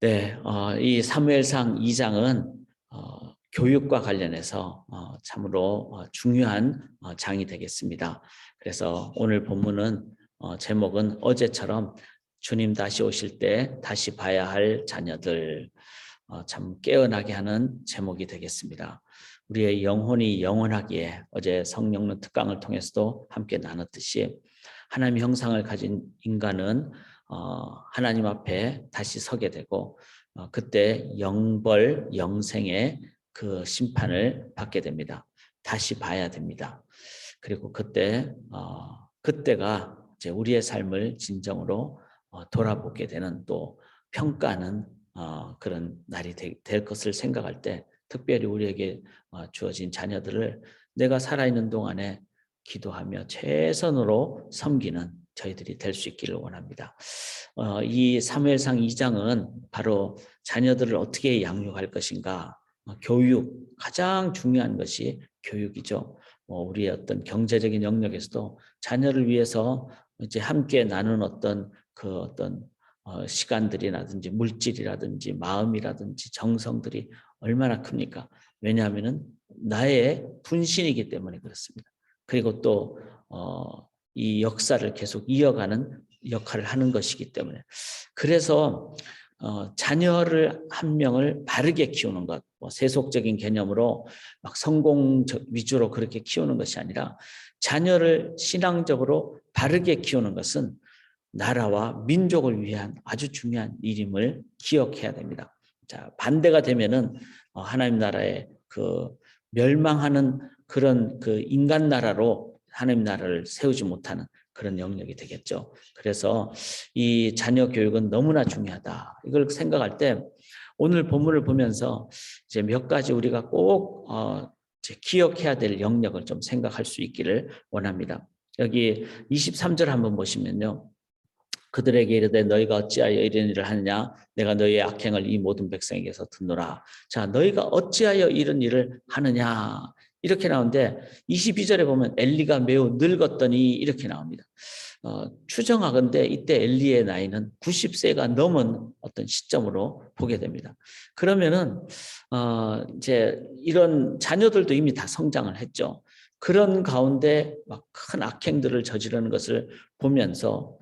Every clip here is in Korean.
네, 어, 이 사무엘상 2장은 어, 교육과 관련해서 어, 참으로 어, 중요한 어, 장이 되겠습니다. 그래서 오늘 본문은 어, 제목은 어제처럼 주님 다시 오실 때 다시 봐야 할 자녀들 어, 참 깨어나게 하는 제목이 되겠습니다. 우리의 영혼이 영원하기에 어제 성령론 특강을 통해서도 함께 나눴듯이 하나님의 형상을 가진 인간은 어, 하나님 앞에 다시 서게 되고 어, 그때 영벌 영생의 그 심판을 받게 됩니다. 다시 봐야 됩니다. 그리고 그때 어, 그때가 이제 우리의 삶을 진정으로 어, 돌아보게 되는 또 평가하는 어, 그런 날이 되, 될 것을 생각할 때 특별히 우리에게 어, 주어진 자녀들을 내가 살아있는 동안에 기도하며 최선으로 섬기는 저희들이 될 수 있기를 원합니다. 어, 이 사무엘상 2장은 바로 자녀들을 어떻게 양육할 것인가 어, 교육 가장 중요한 것이 교육이죠. 뭐 우리의 어떤 경제적인 영역에서도 자녀를 위해서 이제 함께 나눈 어떤 그 어떤 어, 시간들이라든지 물질이라든지 마음이라든지 정성들이 얼마나 큽니까? 왜냐하면은 나의 분신이기 때문에 그렇습니다. 그리고 또 어, 이 역사를 계속 이어가는 역할을 하는 것이기 때문에 그래서 어, 자녀를 한 명을 바르게 키우는 것, 뭐 세속적인 개념으로 막 성공 위주로 그렇게 키우는 것이 아니라 자녀를 신앙적으로 바르게 키우는 것은 나라와 민족을 위한 아주 중요한 일임을 기억해야 됩니다. 자 반대가 되면은 어, 하나님 나라의 그 멸망하는 그런 그 인간 나라로 하나님 나라를 세우지 못하는 그런 영역이 되겠죠. 그래서 이 자녀 교육은 너무나 중요하다. 이걸 생각할 때 오늘 본문을 보면서 이제 몇 가지 우리가 꼭 어, 기억해야 될 영역을 좀 생각할 수 있기를 원합니다. 여기 23절 한번 보시면요. 그들에게 이르되 너희가 어찌하여 이런 일을 하느냐 내가 너희의 악행을 이 모든 백성에게서 듣노라 자 너희가 어찌하여 이런 일을 하느냐 이렇게 나오는데 22절에 보면 엘리가 매우 늙었더니 이렇게 나옵니다. 어, 추정하건대 이때 엘리의 나이는 90세가 넘은 어떤 시점으로 보게 됩니다. 그러면은 어, 이제 이런 자녀들도 이미 다 성장을 했죠. 그런 가운데 막 큰 악행들을 저지르는 것을 보면서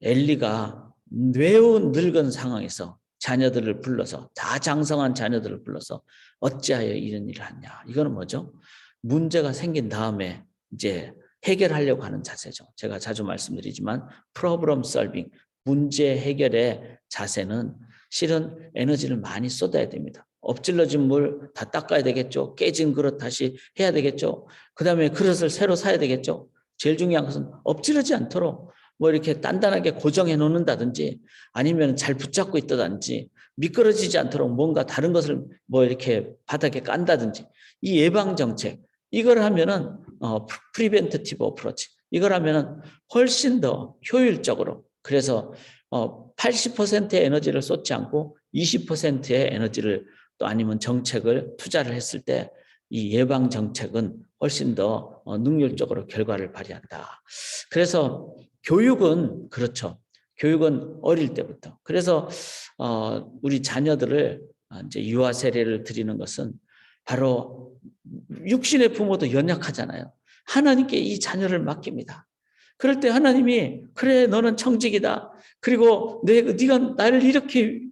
엘리가 매우 늙은 상황에서 자녀들을 불러서 다 장성한 자녀들을 불러서 어찌하여 이런 일을 하냐. 이거는 뭐죠? 문제가 생긴 다음에 이제 해결하려고 하는 자세죠. 제가 자주 말씀드리지만 problem solving, 문제 해결의 자세는 실은 에너지를 많이 쏟아야 됩니다. 엎질러진 물 다 닦아야 되겠죠. 깨진 그릇 다시 해야 되겠죠. 그 다음에 그릇을 새로 사야 되겠죠. 제일 중요한 것은 엎질러지 않도록 뭐 이렇게 단단하게 고정해 놓는다든지 아니면 잘 붙잡고 있다든지 미끄러지지 않도록 뭔가 다른 것을 뭐 이렇게 바닥에 깐다든지 이 예방 정책 이걸 하면은 어 프리벤티브 어프로치 이걸 하면은 훨씬 더 효율적으로 그래서 어 80%의 에너지를 쏟지 않고 20%의 에너지를 또 아니면 정책을 투자를 했을 때 이 예방 정책은 훨씬 더 어, 능률적으로 결과를 발휘한다. 그래서 교육은 그렇죠. 교육은 어릴 때부터. 그래서 어, 우리 자녀들을 이제 유아 세례를 드리는 것은 바로 육신의 부모도 연약하잖아요. 하나님께 이 자녀를 맡깁니다. 그럴 때 하나님이 그래 너는 청직이다. 그리고 내, 네가 나를 이렇게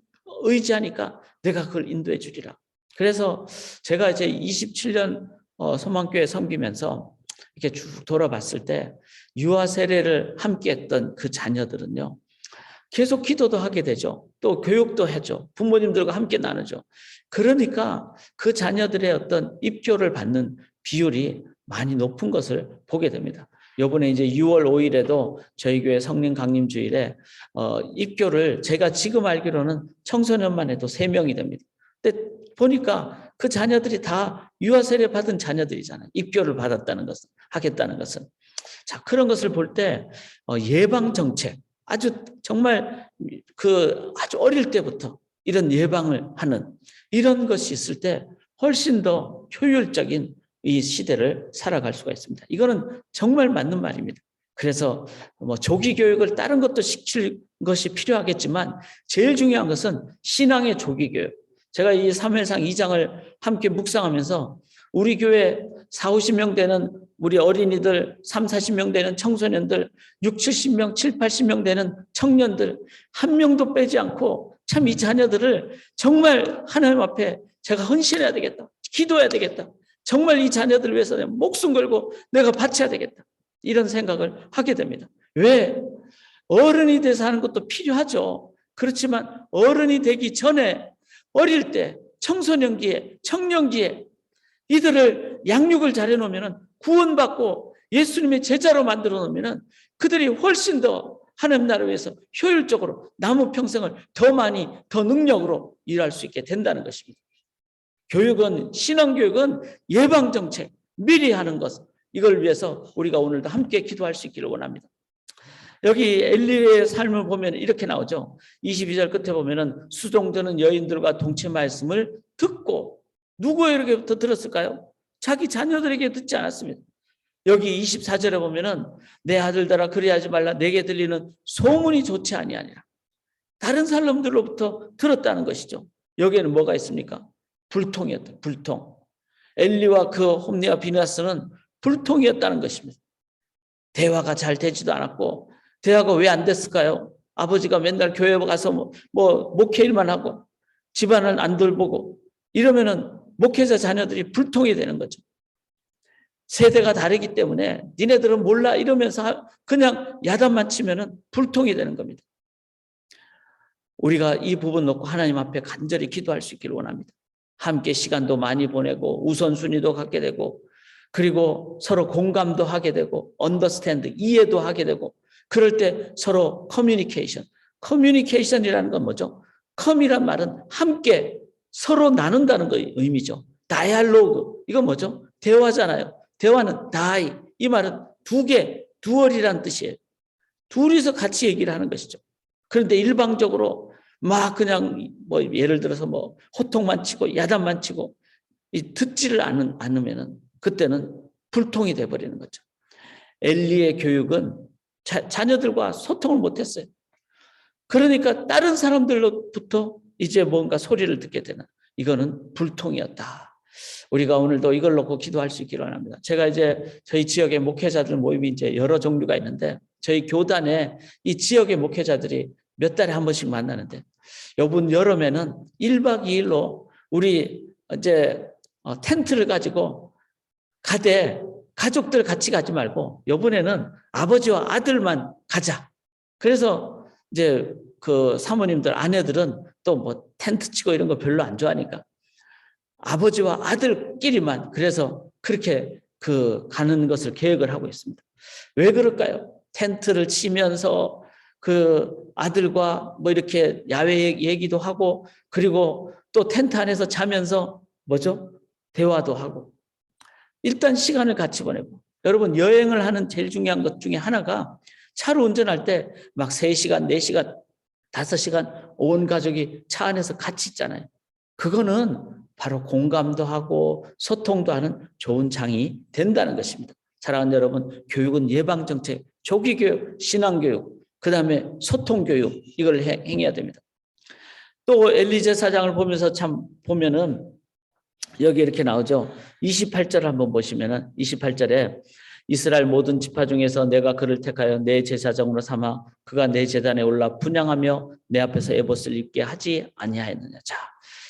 의지하니까 내가 그걸 인도해 주리라. 그래서 제가 이제 27년 어, 소망교회 섬기면서 이렇게 쭉 돌아봤을 때 유아 세례를 함께 했던 그 자녀들은요. 계속 기도도 하게 되죠. 또 교육도 해줘. 부모님들과 함께 나누죠. 그러니까 그 자녀들의 어떤 입교를 받는 비율이 많이 높은 것을 보게 됩니다. 요번에 이제 6월 5일에도 저희 교회 성령 강림 주일에 어, 입교를 제가 지금 알기로는 청소년만 해도 3명이 됩니다. 근데 보니까 그 자녀들이 다 유아 세례 받은 자녀들이잖아요. 입교를 받았다는 것은 하겠다는 것은 자 그런 것을 볼때 어, 예방 정책 아주 정말 그 아주 어릴 때부터 이런 예방을 하는 이런 것이 있을 때 훨씬 더 효율적인 이 시대를 살아갈 수가 있습니다. 이거는 정말 맞는 말입니다. 그래서 뭐 조기 교육을 다른 것도 시킬 것이 필요하겠지만 제일 중요한 것은 신앙의 조기 교육. 제가 이 3회상 2장을 함께 묵상하면서 우리 교회 4, 50명 되는 우리 어린이들, 3, 40명 되는 청소년들, 6, 70명, 7, 80명 되는 청년들 한 명도 빼지 않고 참 이 자녀들을 정말 하나님 앞에 제가 헌신해야 되겠다. 기도해야 되겠다. 정말 이 자녀들을 위해서 목숨 걸고 내가 바쳐야 되겠다. 이런 생각을 하게 됩니다. 왜? 어른이 돼서 하는 것도 필요하죠. 그렇지만 어른이 되기 전에 어릴 때 청소년기에 청년기에 이들을 양육을 잘해 놓으면 구원받고 예수님의 제자로 만들어 놓으면 그들이 훨씬 더 하나님 나라를 위해서 효율적으로 남은 평생을 더 많이 더 능력으로 일할 수 있게 된다는 것입니다. 교육은 신앙교육은 예방 정책 미리 하는 것 이걸 위해서 우리가 오늘도 함께 기도할 수 있기를 원합니다. 여기 엘리의 삶을 보면 이렇게 나오죠. 22절 끝에 보면은 수종드는 여인들과 말씀을 듣고 누구에게부터 들었을까요? 자기 자녀들에게 듣지 않았습니다. 여기 24절에 보면은 내 아들들아 그리하지 말라 내게 들리는 소문이 좋지 아니하니라. 다른 사람들로부터 들었다는 것이죠. 여기에는 뭐가 있습니까? 불통이었다. 불통. 엘리와 그 홈리와 비나스는 불통이었다는 것입니다. 대화가 잘 되지도 않았고 대화가 왜 안 됐을까요? 아버지가 맨날 교회 가서 뭐, 뭐 목회 일만 하고 집안을 안 돌보고 이러면은 목회자 자녀들이 불통이 되는 거죠. 세대가 다르기 때문에 니네들은 몰라 이러면서 그냥 야단만 치면은 불통이 되는 겁니다. 우리가 이 부분 놓고 하나님 앞에 간절히 기도할 수 있기를 원합니다. 함께 시간도 많이 보내고 우선순위도 갖게 되고 그리고 서로 공감도 하게 되고 언더스탠드 이해도 하게 되고 그럴 때 서로 커뮤니케이션 커뮤니케이션이라는 건 뭐죠? 컴이란 말은 함께 서로 나눈다는 거 의미죠. 다이알로그 이건 뭐죠? 대화잖아요. 대화는 다이 이 말은 두 개, 두얼이란 뜻이에요. 둘이서 같이 얘기를 하는 것이죠. 그런데 일방적으로 막 그냥 뭐 예를 들어서 뭐 호통만 치고 야단만 치고 이 듣지를 않은, 않으면은 그때는 불통이 돼 버리는 거죠. 엘리의 교육은 자, 자녀들과 소통을 못했어요. 그러니까 다른 사람들로부터 이제 뭔가 소리를 듣게 되는 이거는 불통이었다. 우리가 오늘도 이걸 놓고 기도할 수 있기를 원합니다. 제가 이제 저희 지역의 목회자들 모임이 이제 여러 종류가 있는데 저희 교단에 이 지역의 목회자들이 몇 달에 한 번씩 만나는데 요번 여름에는 1박 2일로 우리 이제 어, 텐트를 가지고 가되 가족들 같이 가지 말고 요번에는 아버지와 아들만 가자. 그래서 이제 그 사모님들 아내들은 또 뭐 텐트 치고 이런 거 별로 안 좋아하니까 아버지와 아들끼리만 그래서 그렇게 그 가는 것을 계획을 하고 있습니다. 왜 그럴까요? 텐트를 치면서 그 아들과 뭐 이렇게 야외 얘기도 하고 그리고 또 텐트 안에서 자면서 뭐죠? 대화도 하고 일단 시간을 같이 보내고 여러분 여행을 하는 제일 중요한 것 중에 하나가 차로 운전할 때 막 3시간, 4시간, 5시간 온 가족이 차 안에서 같이 있잖아요. 그거는 바로 공감도 하고 소통도 하는 좋은 장이 된다는 것입니다. 사랑하는 여러분, 교육은 예방정책, 조기교육, 신앙교육, 그 다음에 소통교육, 이걸 해, 행해야 됩니다. 또 엘리제 사장을 보면서 참 보면은 여기 이렇게 나오죠. 28절을 한번 보시면은 28절에 이스라엘 모든 지파 중에서 내가 그를 택하여 내 제사장으로 삼아 그가 내 제단에 올라 분양하며 내 앞에서 에봇을 입게 하지 아니하였느냐. 자,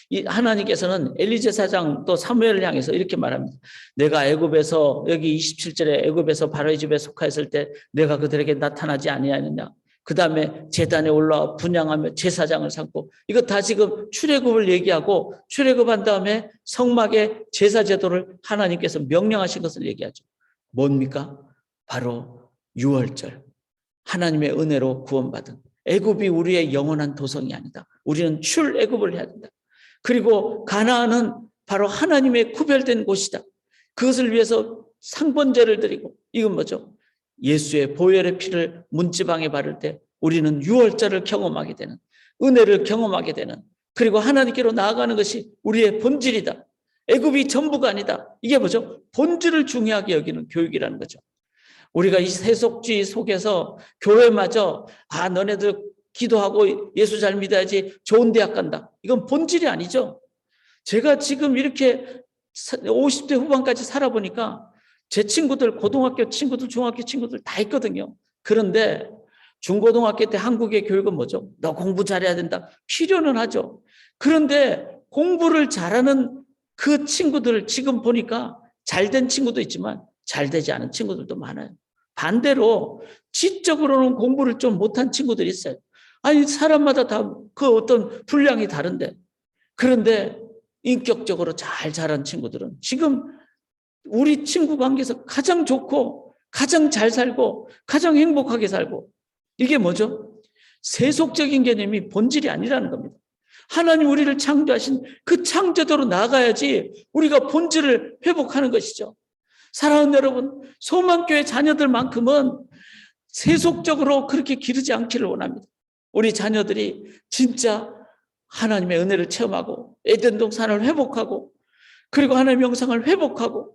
이 하나님께서는 엘리 제 사장 또 사무엘을 향해서 이렇게 말합니다. 내가 애굽에서 여기 27절에 애굽에서 바로의 집에 속하였을 때 내가 그들에게 나타나지 아니하느냐. 그 다음에 재단에 올라 분양하며 제사장을 삼고 이거 다 지금 출애굽을 얘기하고 출애굽한 다음에 성막의 제사 제도를 하나님께서 명령하신 것을 얘기하죠. 뭡니까? 바로 6월절 하나님의 은혜로 구원받은 애굽이 우리의 영원한 도성이 아니다. 우리는 출애굽을 해야 된다. 그리고 가나안은 바로 하나님의 구별된 곳이다. 그것을 위해서 상번제를 드리고 이건 뭐죠? 예수의 보혈의 피를 문지방에 바를 때 우리는 유월절을 경험하게 되는 은혜를 경험하게 되는 그리고 하나님께로 나아가는 것이 우리의 본질이다. 애굽이 전부가 아니다. 이게 뭐죠? 본질을 중요하게 여기는 교육이라는 거죠. 우리가 이 세속주의 속에서 교회마저 아 너네들 기도하고 예수 잘 믿어야지 좋은 대학 간다. 이건 본질이 아니죠. 제가 지금 이렇게 50대 후반까지 살아보니까 제 친구들 고등학교 친구들 중학교 친구들 다 있거든요. 그런데 중고등학교 때 한국의 교육은 뭐죠? 너 공부 잘해야 된다. 필요는 하죠. 그런데 공부를 잘하는 그 친구들을 지금 보니까 잘 된 친구도 있지만 잘 되지 않은 친구들도 많아요. 반대로 지적으로는 공부를 좀 못한 친구들이 있어요. 아니 사람마다 다 그 어떤 분량이 다른데 그런데 인격적으로 잘 자란 친구들은 지금 우리 친구 관계에서 가장 좋고 가장 잘 살고 가장 행복하게 살고 이게 뭐죠? 세속적인 개념이 본질이 아니라는 겁니다. 하나님 우리를 창조하신 그 창조대로 나가야지 우리가 본질을 회복하는 것이죠. 사랑하는 여러분, 소망교회 자녀들만큼은 세속적으로 그렇게 기르지 않기를 원합니다. 우리 자녀들이 진짜 하나님의 은혜를 체험하고 에덴 동산을 회복하고 그리고 하나님의 영상을 회복하고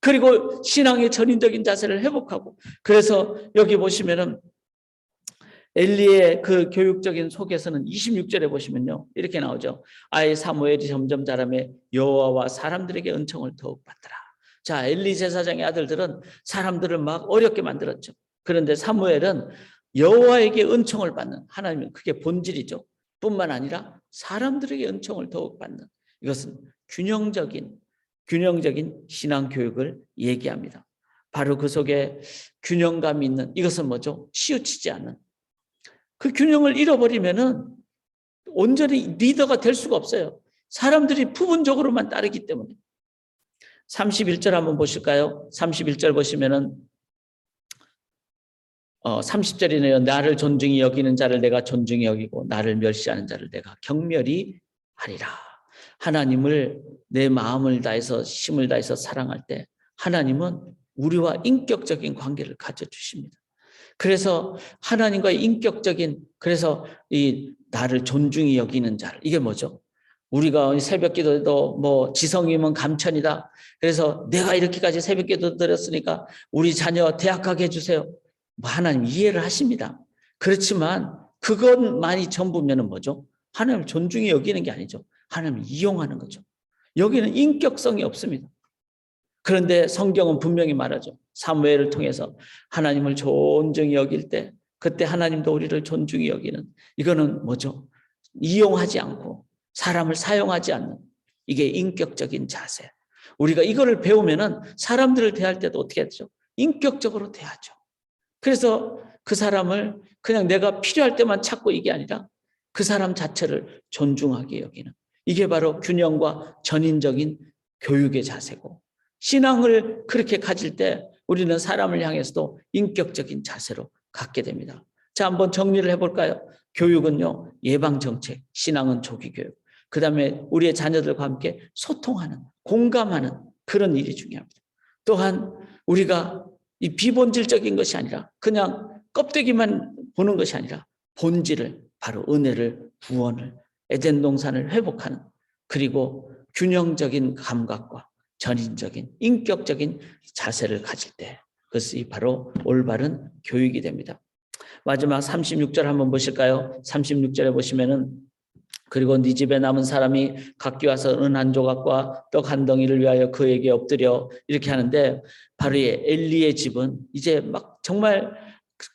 그리고 신앙의 전인적인 자세를 회복하고 그래서 여기 보시면은 엘리의 그 교육적인 속에서는 26절에 보시면요. 이렇게 나오죠. 아이 사무엘이 점점 자라매 여호와와 사람들에게 은총을 더욱 받더라. 자, 엘리 제사장의 아들들은 사람들을 막 어렵게 만들었죠. 그런데 사무엘은 여호와에게 은총을 받는 하나님은 그게 본질이죠. 뿐만 아니라 사람들에게 은총을 더욱 받는 이것은 균형적인 균형적인 신앙 교육을 얘기합니다. 바로 그 속에 균형감 있는 이것은 뭐죠? 치우치지 않는 그 균형을 잃어버리면은 온전히 리더가 될 수가 없어요. 사람들이 부분적으로만 따르기 때문에. 31절 한번 보실까요? 31절 보시면은 어 30절이네요. 나를 존중히 여기는 자를 내가 존중히 여기고 나를 멸시하는 자를 내가 경멸히 하리라. 하나님을 내 마음을 다해서 힘을 다해서 사랑할 때 하나님은 우리와 인격적인 관계를 가져 주십니다. 그래서 하나님과의 인격적인 그래서 이 나를 존중히 여기는 자를 이게 뭐죠? 우리가 새벽 기도도 뭐 지성이면 감천이다. 그래서 내가 이렇게까지 새벽 기도 드렸으니까 우리 자녀 대학 가게 해주세요. 뭐 하나님 이해를 하십니다. 그렇지만 그것만이 전부면은 뭐죠? 하나님을 존중히 여기는 게 아니죠. 하나님을 이용하는 거죠. 여기는 인격성이 없습니다. 그런데 성경은 분명히 말하죠. 사무엘을 통해서 하나님을 존중히 여길 때 그때 하나님도 우리를 존중히 여기는 이거는 뭐죠? 이용하지 않고 사람을 사용하지 않는 이게 인격적인 자세. 우리가 이거를 배우면은 사람들을 대할 때도 어떻게 하죠? 인격적으로 대하죠. 그래서 그 사람을 그냥 내가 필요할 때만 찾고 이게 아니라 그 사람 자체를 존중하게 여기는 이게 바로 균형과 전인적인 교육의 자세고 신앙을 그렇게 가질 때 우리는 사람을 향해서도 인격적인 자세로 갖게 됩니다. 자, 한번 정리를 해볼까요? 교육은요, 예방정책, 신앙은 조기교육. 그 다음에 우리의 자녀들과 함께 소통하는, 공감하는 그런 일이 중요합니다. 또한 우리가 이 비본질적인 것이 아니라 그냥 껍데기만 보는 것이 아니라 본질을 바로 은혜를 구원을 에덴 동산을 회복하는 그리고 균형적인 감각과 전인적인 인격적인 자세를 가질 때 그것이 바로 올바른 교육이 됩니다. 마지막 36절 한번 보실까요? 36절에 보시면은 그리고 네 집에 남은 사람이 각기 와서 은 한 조각과 떡 한 덩이를 위하여 그에게 엎드려 이렇게 하는데 바로 이 엘리의 집은 이제 막 정말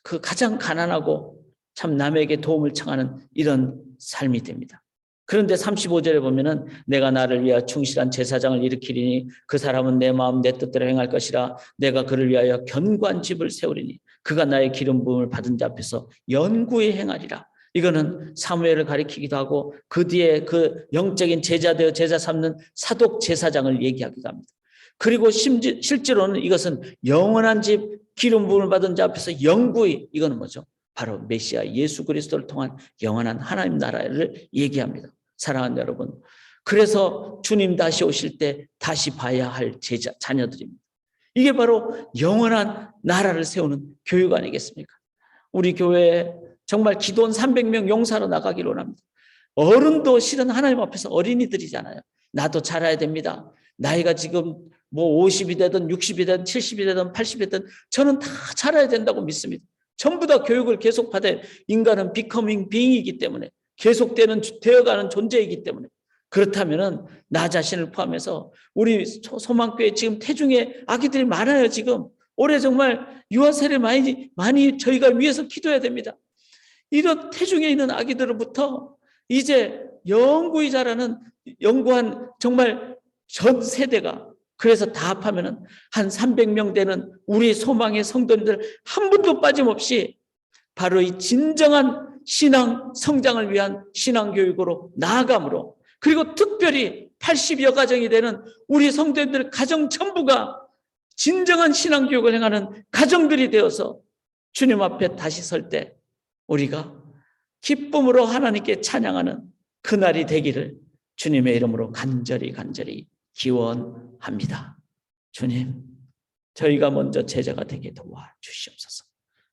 그 가장 가난하고 참 남에게 도움을 청하는 이런 삶이 됩니다. 그런데 35절에 보면은 내가 나를 위하여 충실한 제사장을 일으키리니 그 사람은 내 마음 내 뜻대로 행할 것이라 내가 그를 위하여 견고한 집을 세우리니 그가 나의 기름 부음을 받은 자 앞에서 연구에 행하리라. 이거는 사무엘을 가리키기도 하고 그 뒤에 그 영적인 제자 되어 제자 삼는 사독 제사장을 얘기하기도 합니다. 그리고 심지, 실제로는 이것은 영원한 집 기름 부음을 받은 자 앞에서 영구히 이거는 뭐죠? 바로 메시아 예수 그리스도를 통한 영원한 하나님 나라를 얘기합니다. 사랑하는 여러분. 그래서 주님 다시 오실 때 다시 봐야 할 제자, 자녀들입니다. 이게 바로 영원한 나라를 세우는 교육 아니겠습니까? 우리 교회에 정말 기도원 300명 용사로 나가기로 합니다. 어른도 실은 하나님 앞에서 어린이들이잖아요. 나도 자라야 됩니다. 나이가 지금 뭐 50이 되든 60이 되든 70이 되든 80이 되든 저는 다 자라야 된다고 믿습니다. 전부 다 교육을 계속 받아야 인간은 becoming being이기 때문에 계속되는 되어가는 존재이기 때문에 그렇다면은 나 자신을 포함해서 우리 소- 소망교회 지금 태중에 아기들이 많아요 지금 올해 정말 유아세를 많이 많이 저희가 위해서 기도해야 됩니다. 이런 태중에 있는 아기들로부터 이제 영구히 자라는 영구한 정말 전 세대가 그래서 다 합하면은 한 300명 되는 우리 소망의 성도님들 한 분도 빠짐없이 바로 이 진정한 신앙 성장을 위한 신앙 교육으로 나아감으로 그리고 특별히 80여 가정이 되는 우리 성도님들 가정 전부가 진정한 신앙 교육을 행하는 가정들이 되어서 주님 앞에 다시 설 때 우리가 기쁨으로 하나님께 찬양하는 그날이 되기를 주님의 이름으로 간절히 간절히 기원합니다. 주님, 저희가 먼저 제자가 되게 도와 주시옵소서.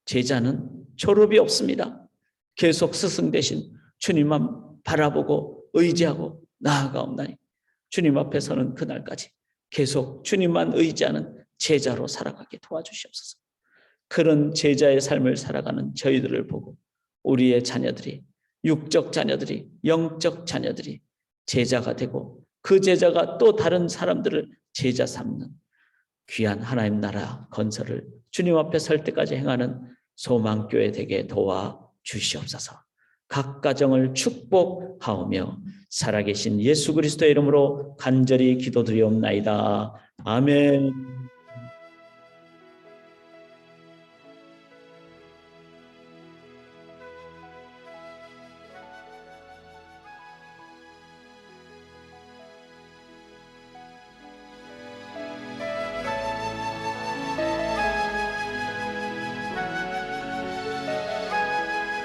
제자는 졸업이 없습니다. 계속 스승 대신 주님만 바라보고 의지하고 나아가옵나니 주님 앞에 서는 그날까지 계속 주님만 의지하는 제자로 살아가게 도와주시옵소서. 그런 제자의 삶을 살아가는 저희들을 보고 우리의 자녀들이 육적 자녀들이 영적 자녀들이 제자가 되고 그 제자가 또 다른 사람들을 제자 삼는 귀한 하나님 나라 건설을 주님 앞에 설 때까지 행하는 소망교회 되게 도와 주시옵소서. 각 가정을 축복하오며 살아계신 예수 그리스도의 이름으로 간절히 기도드리옵나이다. 아멘.